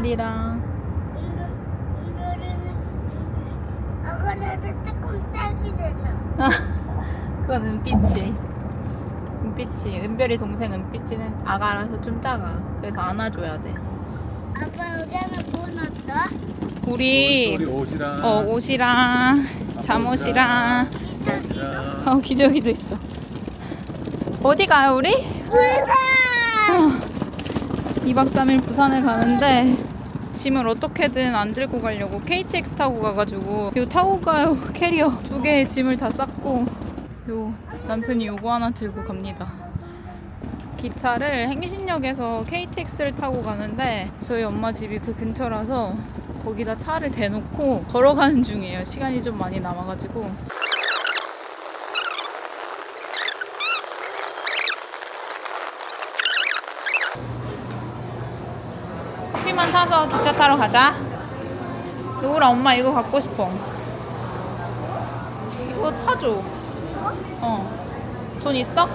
만나. 은별이랑 은별이는 아가나도 조금 딱이잖아. 그건 은빛이 은빛이 은별이 동생 은빛이는 아가라서 좀 작아 그래서 안아줘야 돼 아빠 여기 하나 뭐 넣었어? 우리 우리 옷이랑 어 옷이랑 잠옷이랑 기저귀. 어 기저귀도 있어 어디 가요 우리? 부산! 2박 3일 부산에 가는데 짐을 어떻게든 안 들고 가려고 KTX 타고 가가지고 이거 타고 가요 캐리어. 두 개의 짐을 다 쌌고 요 남편이 요거 하나 들고 갑니다. 기차를 행신역에서 KTX를 타고 가는데 저희 엄마 집이 그 근처라서 거기다 차를 대놓고 걸어가는 중이에요. 시간이 좀 많이 남아가지고 커피만 사서 기차 타러 가자. 로우라 엄마 이거 갖고 싶어. 이거 사줘. 어. 돈 있어?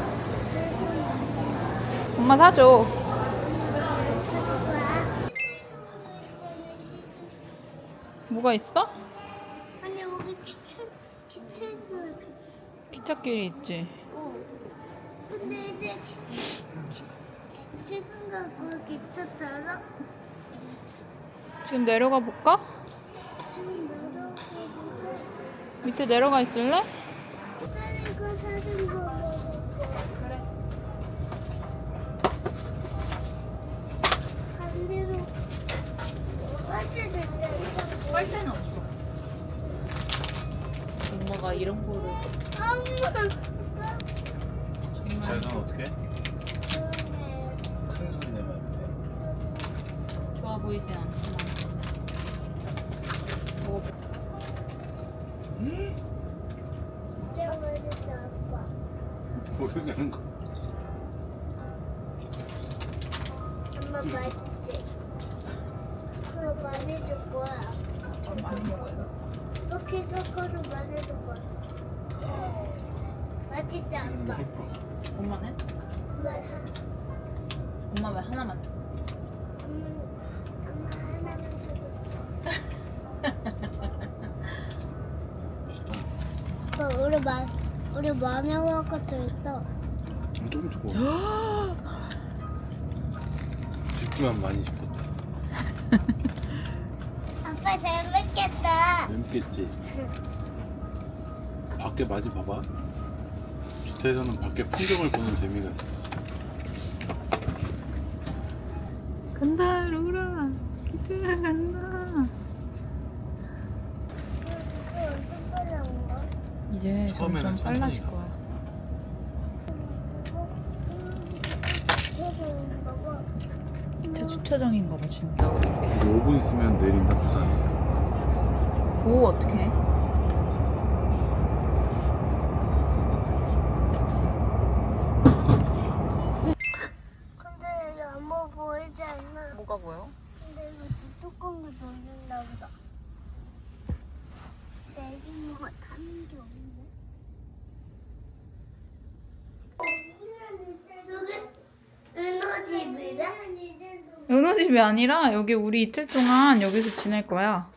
엄마 사줘. 뭐가 있어? 아니 여기 기차 기차도 기찻길이 있지. 어. 근데 이제 기, 기, 지금 가고 기차 타러 지금 내려가 볼까? 밑에 내려가 있을래? 사는 거 사는 거 먹을게. 그래. 반대로 빠져들려. 빨대는 없어. 엄마가 이런 거를 엄마. 정말 자넌 어떻게? 보이진 않지만 먹어볼게. 진짜 맛있다 아빠. 돼. 모르는 거. 엄마 맛있지? 그거 많이 줄 거야. 좀 많이 먹어요. 이렇게 깎아도 많이 줄 거야. 맛있다 아빠. 엄마는? 왜? 엄마 왜 하나만 줘? 엄마, 엄마 하나만 주고 싶어. 아빠 우리 마 우리 마녀와 같은 있다. 좀 줘. 집기만 많이 싶었다. 아빠 재밌겠다. 재밌겠지. 밖에 많이 봐봐. 기차에서는 밖에 풍경을 보는 재미가 있어. 간다 로라 기차 간다 이거 어떤 거라는 거? 이제 점점 빨라질 거야. 기차 주차장인가 봐 진짜 우리 5분 있으면 내린다 부산에. 오 어떡해 근데 여기 아무 보이지 않아. 뭐가 보여? 근데 이거 뚜껑을 돌린다 보다. 내리는 거 타는 게 없네. 여기 은호집이래? 은호 집이 아니라 여기 우리 이틀 동안 여기서 지낼 거야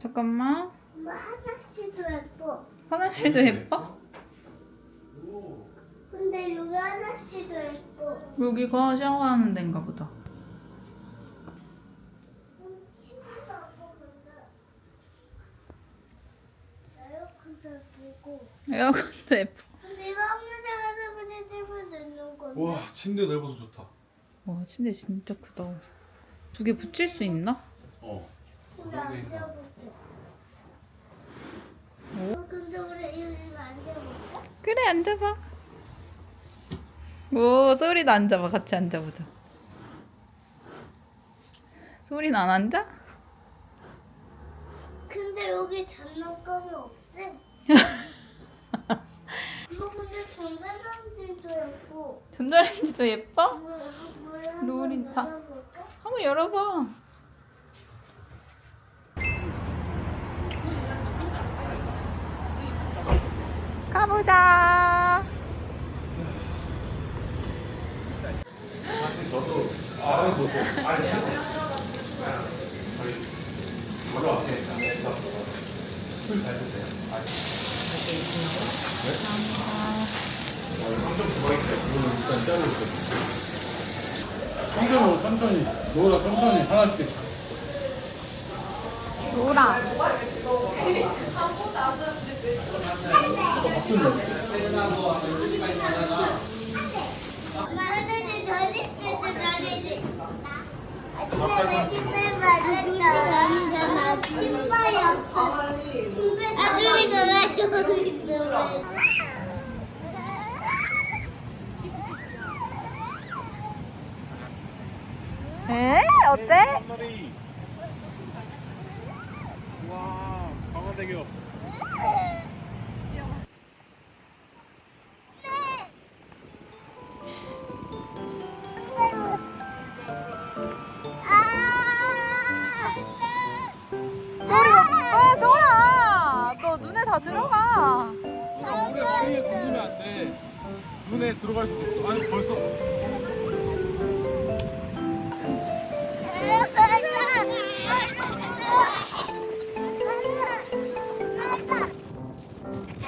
잠깐만 뭐 화장실도 예뻐. 화장실도 예뻐? 근데 여기 화장실도 예뻐. 여기가 샤워하는 데인가 보다 에어컨도 예쁘고. 에어컨도 예뻐 근데 이거 할머니 할아버지 집에서 있는 건데. 와 침대 넓어서 좋다. 와 침대 진짜 크다 두 개 붙일 수 있나? 어. 앉아볼게. 어, 근데 우리 이거 앉아볼까? 그래 앉아봐 오 소리도 앉아봐 같이 앉아보자 소리는 안 앉아? 근데 여기 장난감이 없지? 이거 근데 전자상지도 예뻐. 전자레인지도 예뻐? 물- 물 한번 롤이 다- 먹어 볼까? 한번 열어봐. 가보자. 천천히 천천히 노라 천천히 하나씩 노라. 저리도. 아줌이가 왜 여기? 에? 어때? 와 강화대교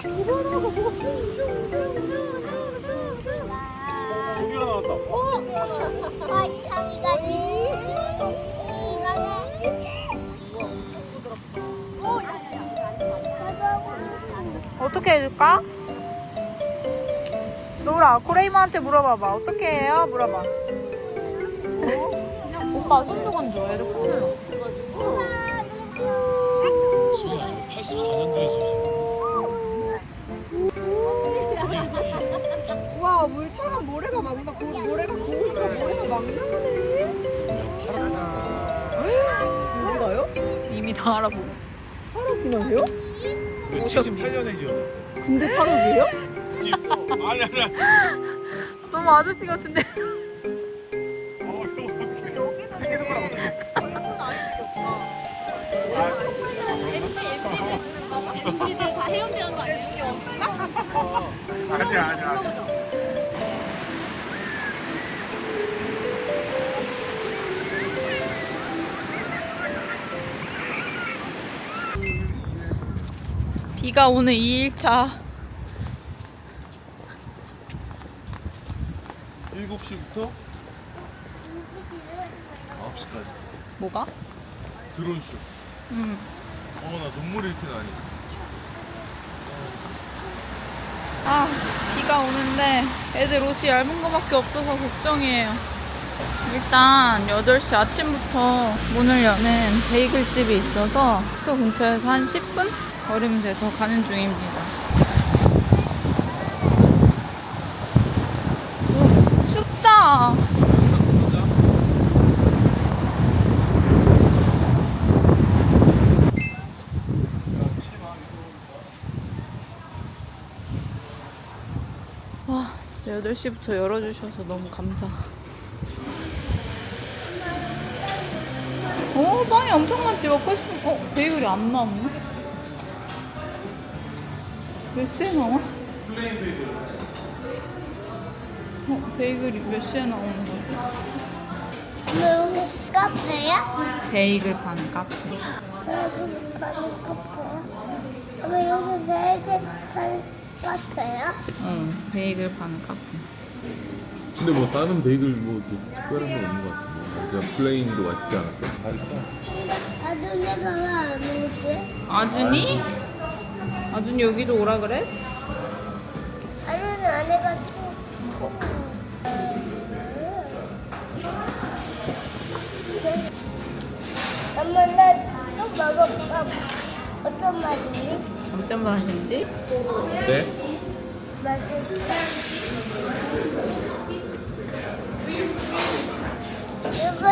일어나고 뭐가 슝슝슝슝슝슝 고기가 나왔다 아, 자기가 어떻게 해줄까? 로라 코레이모한테 물어봐봐. 어떻게 해요? 물어봐. 오빠 손수 건져 이렇게 84년도에 와 물처럼 모래가 막 나. 고, 모래가 고우니까 모래가 막 나오네. 어디가요? 이미 다 알아보고. 파라기나요? 78년에 지어졌어. 근데 파라기예요? 아니 아니 아니. 너무 아저씨 같은데. 어 이거 어떻게 여기는 세계 되게 손가락 어떻게 젊은 아이들이 없다. 아니야 아니야 비가 오는 2일차. 7시부터? 9시까지. 뭐가? 드론쇼. 음. 어나 눈물이 이렇게 나니. 아 비가 오는데 애들 옷이 얇은 거밖에 없어서 걱정이에요 일단 8시 아침부터 문을 여는 베이글집이 있어서 숙소 근처에서 한 10분 걸으면 돼서 가는 중입니다. 오, 춥다. 와 진짜 8시부터 열어주셔서 너무 감사 오 빵이 엄청 많지 먹고 싶은 어 베이글이 안 나왔네 몇 시에 나와? 어 베이글이 몇 시에 나오는 거지? 여기 카페야? 베이글 파는 카페 여기 파는 카페야? 왜 여기 베이글 파는 카페야? 응 베이글 파는 카페 근데 뭐 다른 베이글 뭐 특별한 건 없는 것 같은데 그냥 플레인도 맛있지 않을까? 나도 내가 왜 안 오지? 아준이? 아준이 여기도 오라 그래? 아니면 안에가 또 엄마 나또 먹어볼까? 어떤 맛이니? 어떤 맛인지? 네? 맛있다.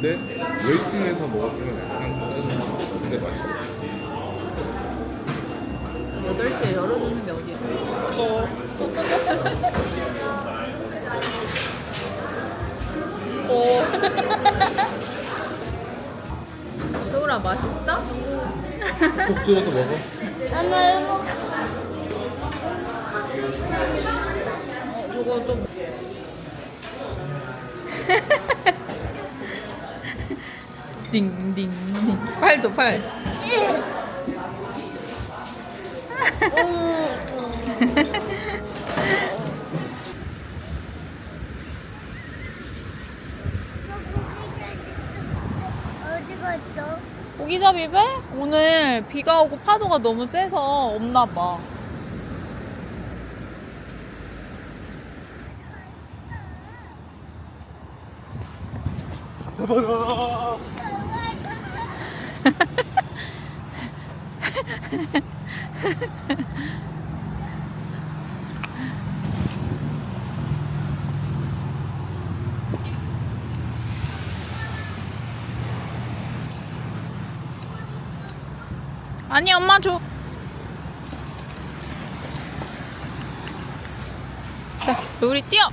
근데 웨이팅에서 먹었으면 약간 다른 근데 맛있어. 8시에 열어주는 게 어디야? 소라 맛있어? 콕 찍어서 먹어. 엄마 띵띵띵 팔도 팔 어디 갔어? 고기잡이 배? 오늘 비가 오고 파도가 너무 세서 없나 봐아 니 엄마 줘 자, 우리 뛰어!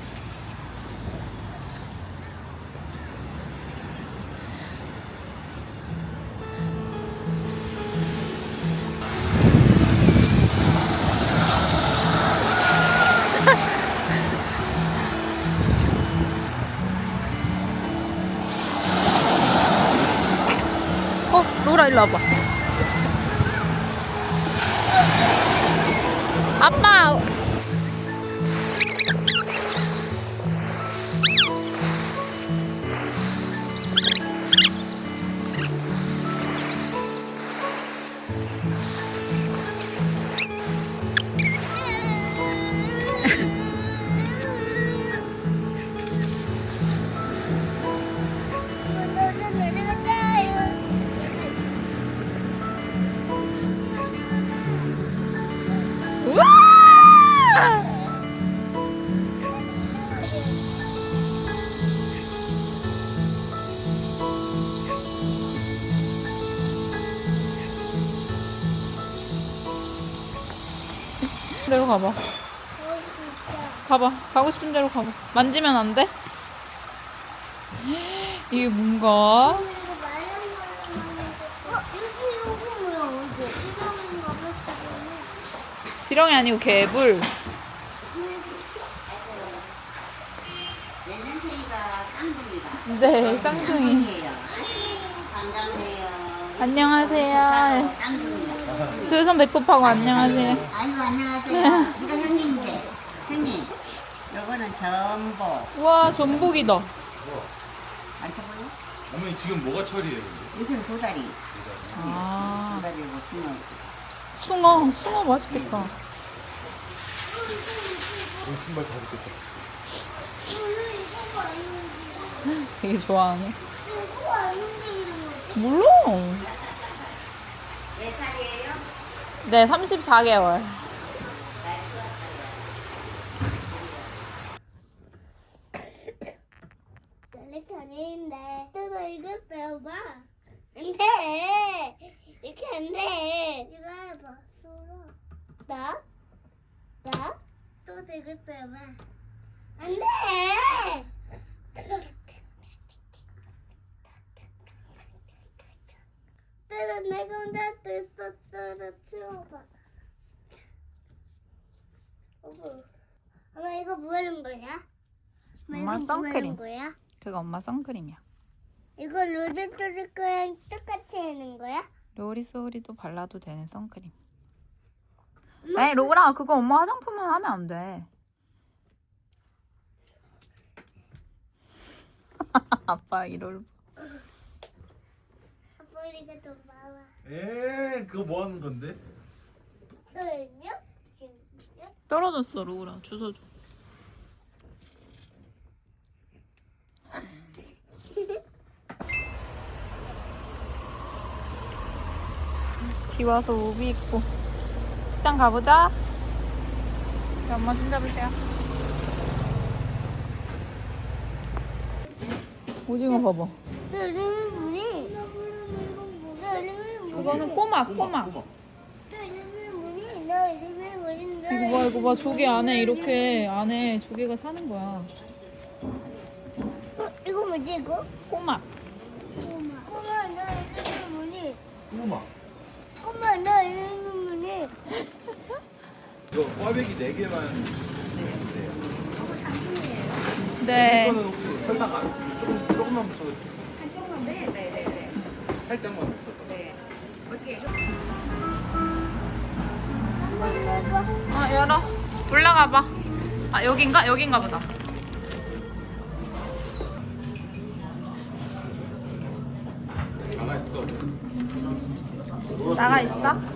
어, 로라 일로 와봐. 아빠! 대로 가봐. 가봐. 가고 싶은 대로 가봐. 만지면 안 돼? 이게 뭔가? 지렁이 아니고 개불. 네, 쌍둥이. 안녕하세요. 쌍둥이요. 두손 배꼽하고 안녕하세요. 아이고 안녕하세요. 이거 형님인데 형님. 요거는 전복. 우와, 전복이다. 만져볼래? 어머니 지금 뭐가 철이에요? 요새는 도다리. 아, 도다리고 숭어. 숭어. 숭어 맛있겠다. 오늘 신발 다 벗겼다. 되게 좋아하네. 몰라. 몇 살이에요? 네, 34개월. 이렇게 아닌데. 뜯어 이거 빼봐. 안 돼. 이렇게 안 돼. 이거 해봐. 소라. 나? 나? 또 이거 빼봐. 안 돼. 뜯어 내가 혼자 뜯어 뜯어 치워봐. 어머. 엄마 이거 뭐 하는 거야? 엄마 이거 뭐 하는 선크림. 거야? 그거 엄마 선크림이야. 이거 거랑 똑같이 하는 거야? 로리 소리도 발라도 되는 선크림. 에이, 로라, 그거 엄마 화장품은 하면 안 돼. 아빠 이럴. 머리가 더 많아. 에 그거 뭐 하는 건데? 지금요? 떨어졌어 로우라 주워줘. 비 와서 우비 입고 시장 가보자. 우리 엄마 손 잡으세요. 오징어 봐봐. 내이름이 뭐니? 나 그럼 이건 뭐야? 꼬막 꼬막. 이름이 뭐니? 이름이 뭐니? 나 이거 봐 이거 봐 조개 안에 이렇게 안에 조개가 사는 거야. 어, 이거 뭐지 이거? 꼬막. 꼬마 나 이름이 뭐니? 꼬마. 꼬마 나 이름이 뭐니? 이거 꽈배기 4개만 네. 이거는 혹시 설탕 안 조금 조금만 묻혀도 한 조금만 네, 네, 네. 살짝만 묻혀도 한번 내가 아 열어. 올라가 봐. 아 여긴가 여긴가 보다. 나가 있어.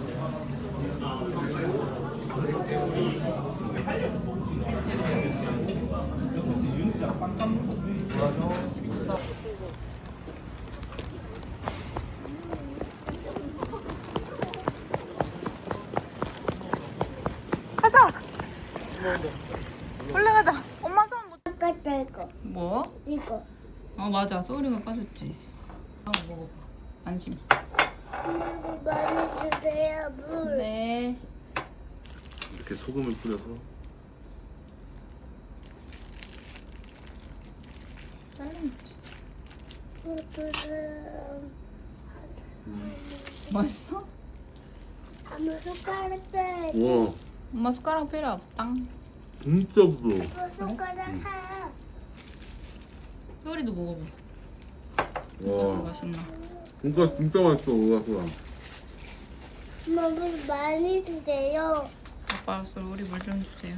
가자. 올라가자. 엄마 손 못. 깎았다 이거 뭐? 이거 어 맞아. 소리가 까졌지. 아 먹어봐. 안심. 이거 많이 주세요 물 네. 이렇게 소금을 뿌려서 잘라먹지. 그 사람 맛있어? 아무 숟가락 때와 엄마 숟가락 필요 없다. 진짜 부러워. 숟가락 하나 소리도 먹어봐. 돈가스 와 맛있나? 돈가스 진짜 맛있어. 엄마 물 많이 주세요 아빠 알았어. 우리 물 좀 주세요.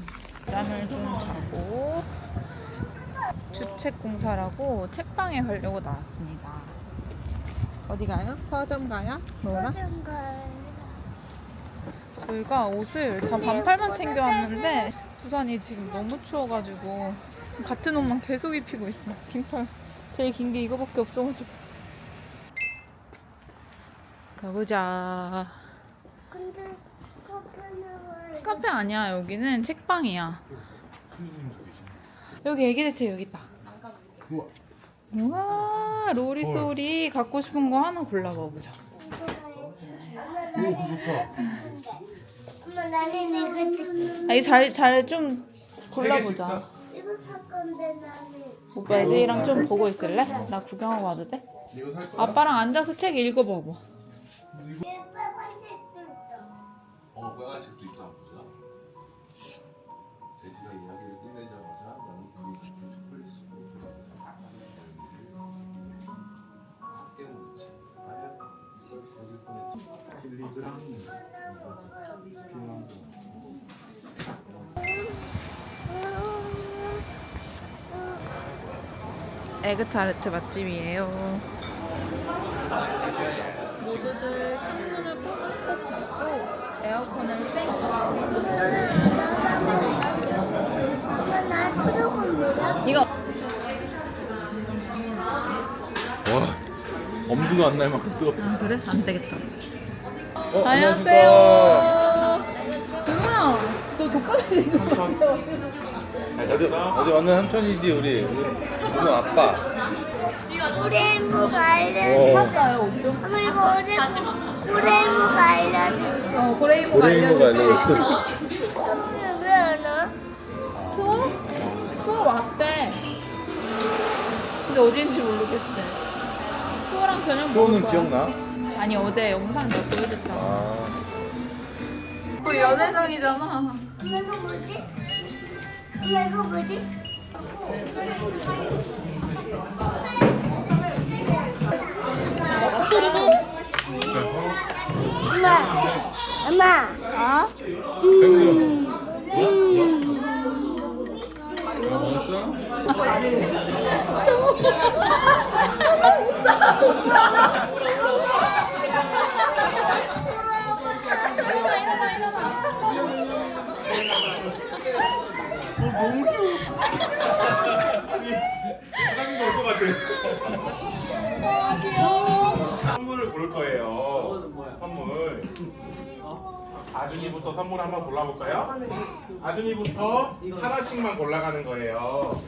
잠을 좀 자고 주책 공사라고 책방에 가려고 나왔습니다. 어디 가요? 서점 가요? 뭐라? 서점가요 저희가 옷을 다 반팔만 챙겨 왔는데 부산이 지금 너무 추워가지고 같은 옷만 계속 입히고 있어. 긴팔 제일 긴 게 이거밖에 없어가지고 가보자. 근데 커피는 왜 카페 아니야 여기는 책방이야. 여기 애기 대체 여기 있다. 우와. 우와 로리 소리 갖고 싶은 거 하나 골라봐 보자. 나는 엄마 나는 이거 줄- 아니 잘잘 좀 골라보자. 이거 살 건데 나는 오빠 애들이랑 좀 보고 있을래? 나 구경하고 와도 돼? 이거 살 거야? 아빠랑 앉아서 책 읽어봐봐. 빨간 색도 있어 어 빨간 책도 있다 보자. 돼지가 이야기를 끝내자마자 나는 부위가 좀 초콜릿 쓰고 돌아가서 밖에 놓지. 아야 여기 보냈지. 킬리그랑 필요한 거. 에그타르트 맛집이에요. 모두들 창문을 꾹꾹 닫고 에어컨을 쌩. 이거 와 엄두가 안 날 만큼 뜨겁다. 아, 그래? 안 되겠다. 어, 안녕하세요. 누나, 너 독감이 있어. 어디 왔는 한천이지 우리 오늘 아빠. 고래무가 좀. 엄마 이거 어제 고래무가 알려줬어 어 고레이모가. 알려줬어. 왔대. 근데 어디인지 모르겠어. 수호랑 저녁 먹을 수호는 거야. 기억나? 아니 어제 영상 다 보여줬잖아. 아. 그 연애장이잖아. 엄마 이거 뭐지? 엄마 이거 뭐지? 엄마 엄마 사장님도 올것 같아. 귀여워. 선물을 고를 거예요. 선물. 아준이부터 선물 한번 골라볼까요? 아준이부터 하나씩만 골라가는 거예요.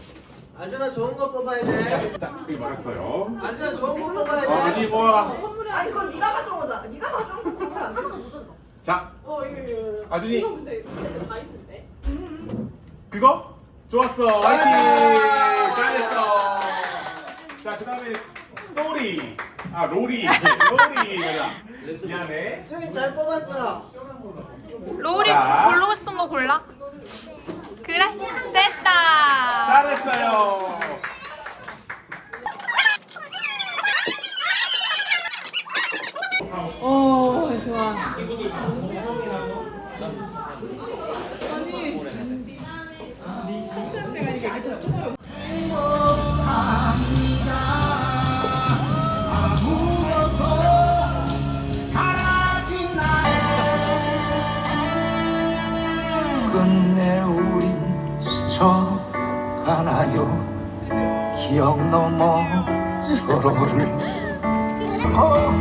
아준아 좋은 거 뽑아야 돼. 자, 여기 맞았어요. 아준아 좋은 거 뽑아야 돼. 아준이 뽑아. 선물 아니 그거 네가 가져오자. 네가 가져온 거 고르면 안못 자. 어, 예, 예, 예. 이거, 이거. 아준이. 이거 근데 다 있는데. 그거? 좋았어. 화이팅! 잘했어. 자, 그 다음에 쏘리. 아, 로리. 로리. 미안해. 저기 잘 뽑았어. 로우리 자. 고르고 싶은 거 골라. 그래? 됐다. 잘했어요. 오, 좋아. 끝내 우린 스쳐가나요? 기억 넘어 서로를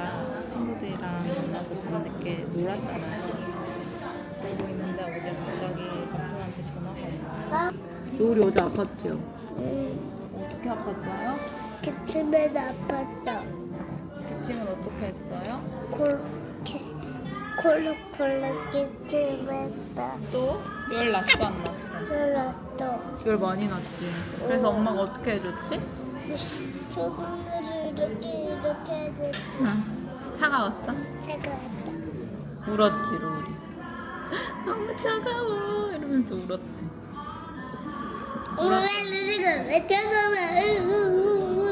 제 제가 친구들이랑 만나서 밤늦게 놀았잖아요. 그러고 있는데 어제 갑자기 남편한테 전화가 온 거예요. 우리 어제 아팠죠? 어떻게 아팠어요? 기침에 아팠다 기침을 어떻게 했어요? 콜 콜록콜록 기침했다 또? 열 났어 안 났어? 놀랐다 열 많이 났지. 그래서 엄마가 어떻게 해줬지? 손으로 이렇게 이렇게 해서 응. 차가웠어? 차가웠다. 울었지 로우리. 너무 차가워. 이러면서 울었지. 엄마 누르가 왜 차가워?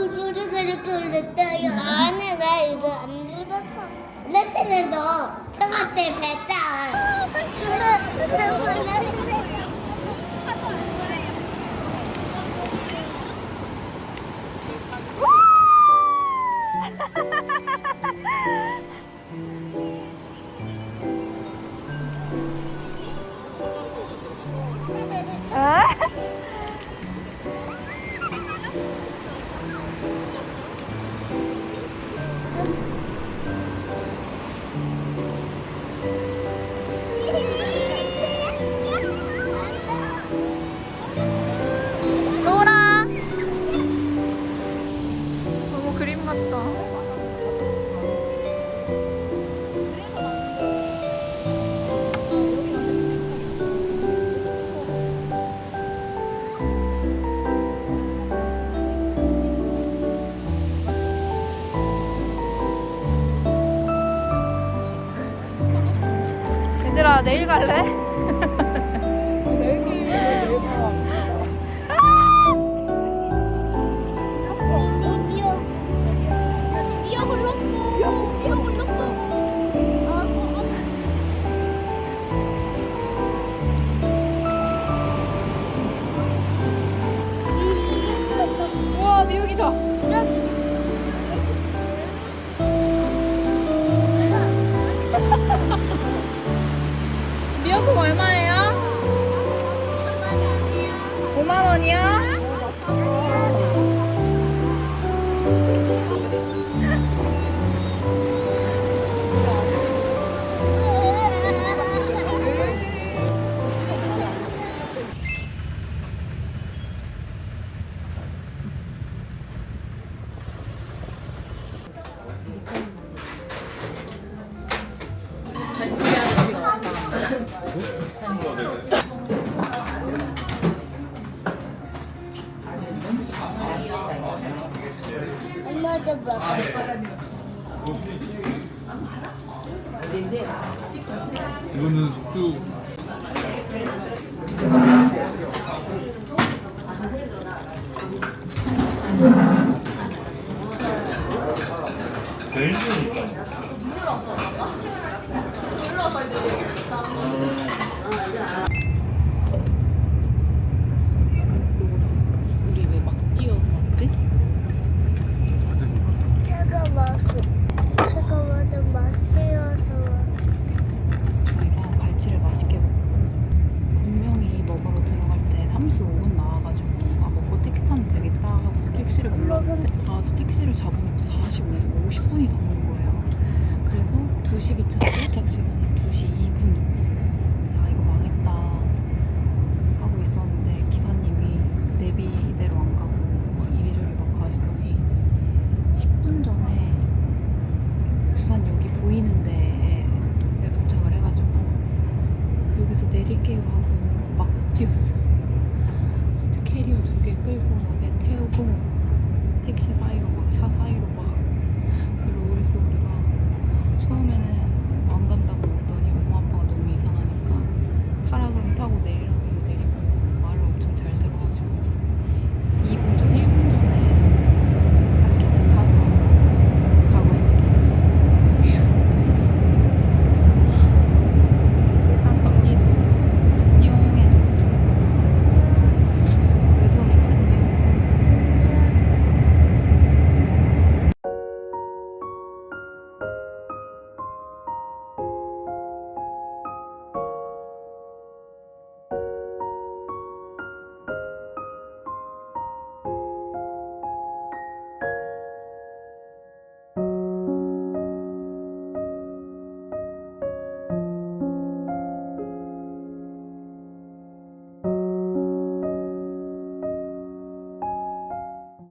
누르가 이렇게 울었어요. 안에 나 이거 안 울었어. 레트는 너. 차가 때 뱉다 내일 갈래?